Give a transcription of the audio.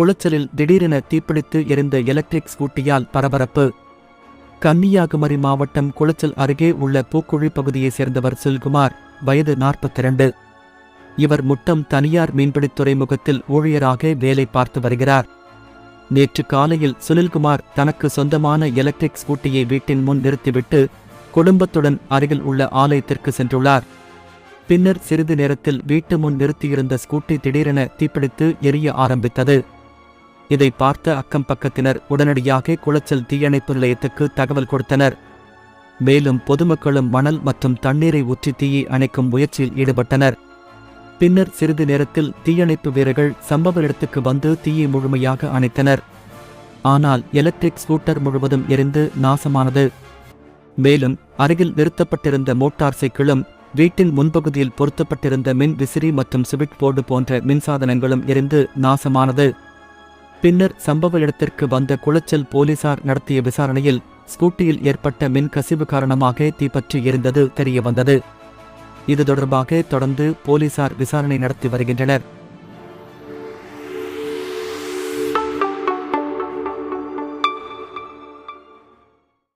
குளச்சலில் திடீரென தீப்பிடித்து எரிந்த எலக்ட்ரிக் ஸ்கூட்டியால் பரபரப்பு. கன்னியாகுமரி மாவட்டம் குளச்சல் அருகே உள்ள பூக்குழி பகுதியைச் சேர்ந்தவர் செல்குமார் வயது 42 இவர் முட்டம் தனியார் மீன்பிடித் துறைமுகத்தில் ஊழியராக வேலை பார்த்து வருகிறார். நேற்று காலையில் சுனில்குமார் தனக்கு சொந்தமான எலக்ட்ரிக் ஸ்கூட்டியை வீட்டின் முன் நிறுத்திவிட்டு குடும்பத்துடன் அருகில் உள்ள ஆலயத்திற்கு சென்றுள்ளார். பின்னர் சிறிது நேரத்தில் வீட்டு முன் நிறுத்தியிருந்த ஸ்கூட்டி திடீரென தீப்பிடித்து எரிய ஆரம்பித்தது. இதை பார்த்த அக்கம் பக்கத்தினர் உடனடியாக குளச்சல் தீயணைப்பு நிலையத்துக்கு தகவல் கொடுத்தனர். மேலும் பொதுமக்களும் மணல் மற்றும் தண்ணீரை ஊற்றி தீயை அணைக்கும் முயற்சியில் ஈடுபட்டனர். பின்னர் சிறிது நேரத்தில் தீயணைப்பு வீரர்கள் சம்பவ இடத்துக்கு வந்து தீயை முழுமையாக அணைத்தனர். ஆனால் எலக்ட்ரிக் ஸ்கூட்டர் முழுவதும் எரிந்து நாசமானது. மேலும் அருகில் நிறுத்தப்பட்டிருந்த மோட்டார் சைக்கிளும் வீட்டின் முன்பகுதியில் பொருத்தப்பட்டிருந்த மின் விசிறி மற்றும் சுவிட் போர்டு போன்ற மின்சாதனங்களும் எரிந்து நாசமானது. பின்னர் சம்பவ இடத்திற்கு வந்த குளச்சல் போலீசார் நடத்திய விசாரணையில் ஸ்கூட்டியில் ஏற்பட்ட மின் கசிவு காரணமாக தீப்பற்றி எரிந்தது தெரியவந்தது. இது தொடர்பாக தொடர்ந்து போலீசார் விசாரணை நடத்தி வருகின்றனர்.